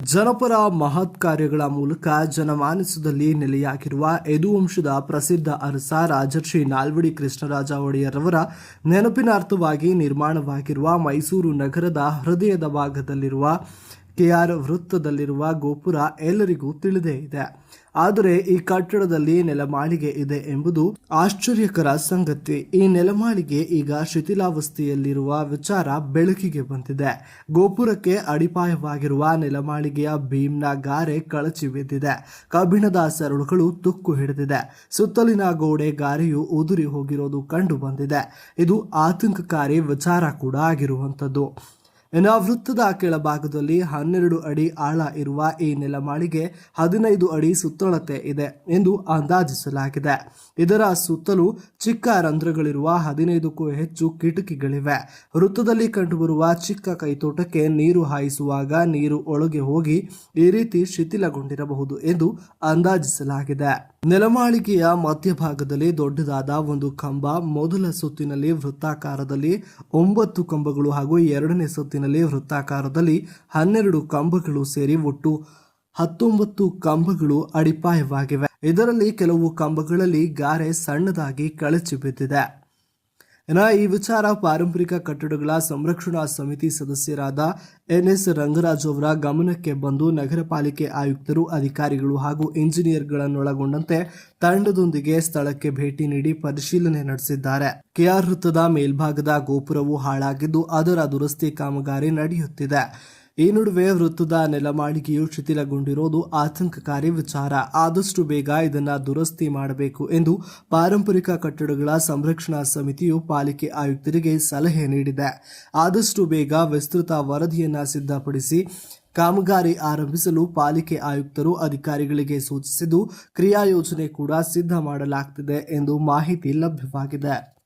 ಜನಪರ ಮಹತ್ ಕಾರ್ಯಗಳ ಮೂಲಕ ಜನಮಾನಸದಲ್ಲಿ ನೆಲೆಯಾಗಿರುವ ಯದುವಂಶದ ಪ್ರಸಿದ್ಧ ಅರಸ ರಾಜರ್ಷಿ ನಾಲ್ವಡಿ ಕೃಷ್ಣರಾಜ ಒಡೆಯರವರ ನೆನಪಿನಾರ್ಥವಾಗಿ ನಿರ್ಮಾಣವಾಗಿರುವ ಮೈಸೂರು ನಗರದ ಹೃದಯದ ಭಾಗದಲ್ಲಿರುವ ಕೆಆರ್ ವೃತ್ತದಲ್ಲಿರುವ ಗೋಪುರ ಎಲ್ಲರಿಗೂ ತಿಳಿದೇ ಇದೆ. ಆದರೆ ಈ ಕಟ್ಟಡದಲ್ಲಿ ನೆಲಮಾಳಿಗೆ ಇದೆ ಎಂಬುದು ಆಶ್ಚರ್ಯಕರ ಸಂಗತಿ. ಈ ನೆಲಮಾಳಿಗೆ ಈಗ ಶಿಥಿಲಾವಸ್ಥೆಯಲ್ಲಿರುವ ವಿಚಾರ ಬೆಳಕಿಗೆ ಬಂದಿದೆ. ಗೋಪುರಕ್ಕೆ ಅಡಿಪಾಯವಾಗಿರುವ ನೆಲಮಾಳಿಗೆಯ ಭೀಮ್ನ ಗಾರೆ ಕಳಚಿ ಬಿದ್ದಿದೆ. ಕಬ್ಬಿಣದ ಸರಳುಗಳು ತುಕ್ಕು ಹಿಡಿದಿದೆ. ಸುತ್ತಲಿನ ಗೋಡೆ ಗಾರೆಯು ಉದುರಿ ಹೋಗಿರೋದು ಕಂಡು ಬಂದಿದೆ. ಇದು ಆತಂಕಕಾರಿ ವಿಚಾರ ಕೂಡ ಆಗಿರುವಂಥದ್ದು. ಇನ್ನು ವೃತ್ತದ ಕೆಳಭಾಗದಲ್ಲಿ ಹನ್ನೆರಡು ಅಡಿ ಆಳ ಇರುವ ಈ ನೆಲಮಾಳಿಗೆ ಹದಿನೈದು ಅಡಿ ಸುತ್ತಳತೆ ಇದೆ ಎಂದು ಅಂದಾಜಿಸಲಾಗಿದೆ. ಇದರ ಸುತ್ತಲೂ ಚಿಕ್ಕ ರಂಧ್ರಗಳಿರುವ ಹದಿನೈದಕ್ಕೂ ಹೆಚ್ಚು ಕಿಟಕಿಗಳಿವೆ. ವೃತ್ತದಲ್ಲಿ ಕಂಡುಬರುವ ಚಿಕ್ಕ ಕೈತೋಟಕ್ಕೆ ನೀರು ಹಾಯಿಸುವಾಗ ನೀರು ಒಳಗೆ ಹೋಗಿ ಈ ರೀತಿ ಶಿಥಿಲಗೊಂಡಿರಬಹುದು ಎಂದು ಅಂದಾಜಿಸಲಾಗಿದೆ. ನೆಲಮಾಳಿಗೆಯ ಮಧ್ಯಭಾಗದಲ್ಲಿ ದೊಡ್ಡದಾದ ಒಂದು ಕಂಬ ಮೊದಲ ಸುತ್ತಿನಲ್ಲಿ ವೃತ್ತಾಕಾರದಲ್ಲಿ ಒಂಬತ್ತು ಕಂಬಗಳು ಹಾಗೂ ಎರಡನೇ ಸುತ್ತಿನಲ್ಲಿ ವೃತ್ತಾಕಾರದಲ್ಲಿ ಹನ್ನೆರಡು ಕಂಬಗಳು ಸೇರಿ ಒಟ್ಟು ಹತ್ತೊಂಬತ್ತು ಕಂಬಗಳು ಅಡಿಪಾಯವಾಗಿವೆ. ಇದರಲ್ಲಿ ಕೆಲವು ಕಂಬಗಳಲ್ಲಿ ಗಾರೆ ಸಣ್ಣದಾಗಿ ಕಳಚಿ ಬಿದ್ದಿದೆ. ಇನ್ನ ಈ ವಿಚಾರ ಪಾರಂಪರಿಕ ಕಟ್ಟಡಗಳ ಸಂರಕ್ಷಣಾ ಸಮಿತಿ ಸದಸ್ಯರಾದ ಎನ್ ಎಸ್ ರಂಗರಾಜ್ ಅವರ ಗಮನಕ್ಕೆ ಬಂದು ನಗರ ಪಾಲಿಕೆ ಆಯುಕ್ತರು, ಅಧಿಕಾರಿಗಳು ಹಾಗೂ ಇಂಜಿನಿಯರ್ಗಳನ್ನೊಳಗೊಂಡಂತೆ ತಂಡದೊಂದಿಗೆ ಸ್ಥಳಕ್ಕೆ ಭೇಟಿ ನೀಡಿ ಪರಿಶೀಲನೆ ನಡೆಸಿದ್ದಾರೆ. ಕೆಆರ್ ವೃತ್ತದ ಮೇಲ್ಭಾಗದ ಗೋಪುರವು ಹಾಳಾಗಿದ್ದು ಅದರ ದುರಸ್ತಿ ಕಾಮಗಾರಿ ನಡೆಯುತ್ತಿದೆ. ಈ ನಡುವೆ ವೃತ್ತದ ನೆಲಮಾಳಿಗೆಯು ಶಿಥಿಲಗೊಂಡಿರೋದು ಆತಂಕಕಾರಿ ವಿಚಾರ. ಆದಷ್ಟು ಬೇಗ ಇದನ್ನ ದುರಸ್ತಿ ಮಾಡಬೇಕು ಎಂದು ಪಾರಂಪರಿಕ ಕಟ್ಟಡಗಳ ಸಂರಕ್ಷಣಾ ಸಮಿತಿಯು ಪಾಲಿಕೆ ಆಯುಕ್ತರಿಗೆ ಸಲಹೆ ನೀಡಿದೆ. ಆದಷ್ಟು ಬೇಗ ವಿಸ್ತೃತ ವರದಿಯನ್ನ ಸಿದ್ಧಪಡಿಸಿ ಕಾಮಗಾರಿ ಆರಂಭಿಸಲು ಪಾಲಿಕೆ ಆಯುಕ್ತರು ಅಧಿಕಾರಿಗಳಿಗೆ ಸೂಚಿಸಿದ್ದು ಕ್ರಿಯಾಯೋಜನೆ ಕೂಡ ಸಿದ್ಧ ಮಾಡಲಾಗ್ತಿದೆ ಎಂದು ಮಾಹಿತಿ ಲಭ್ಯವಾಗಿದೆ.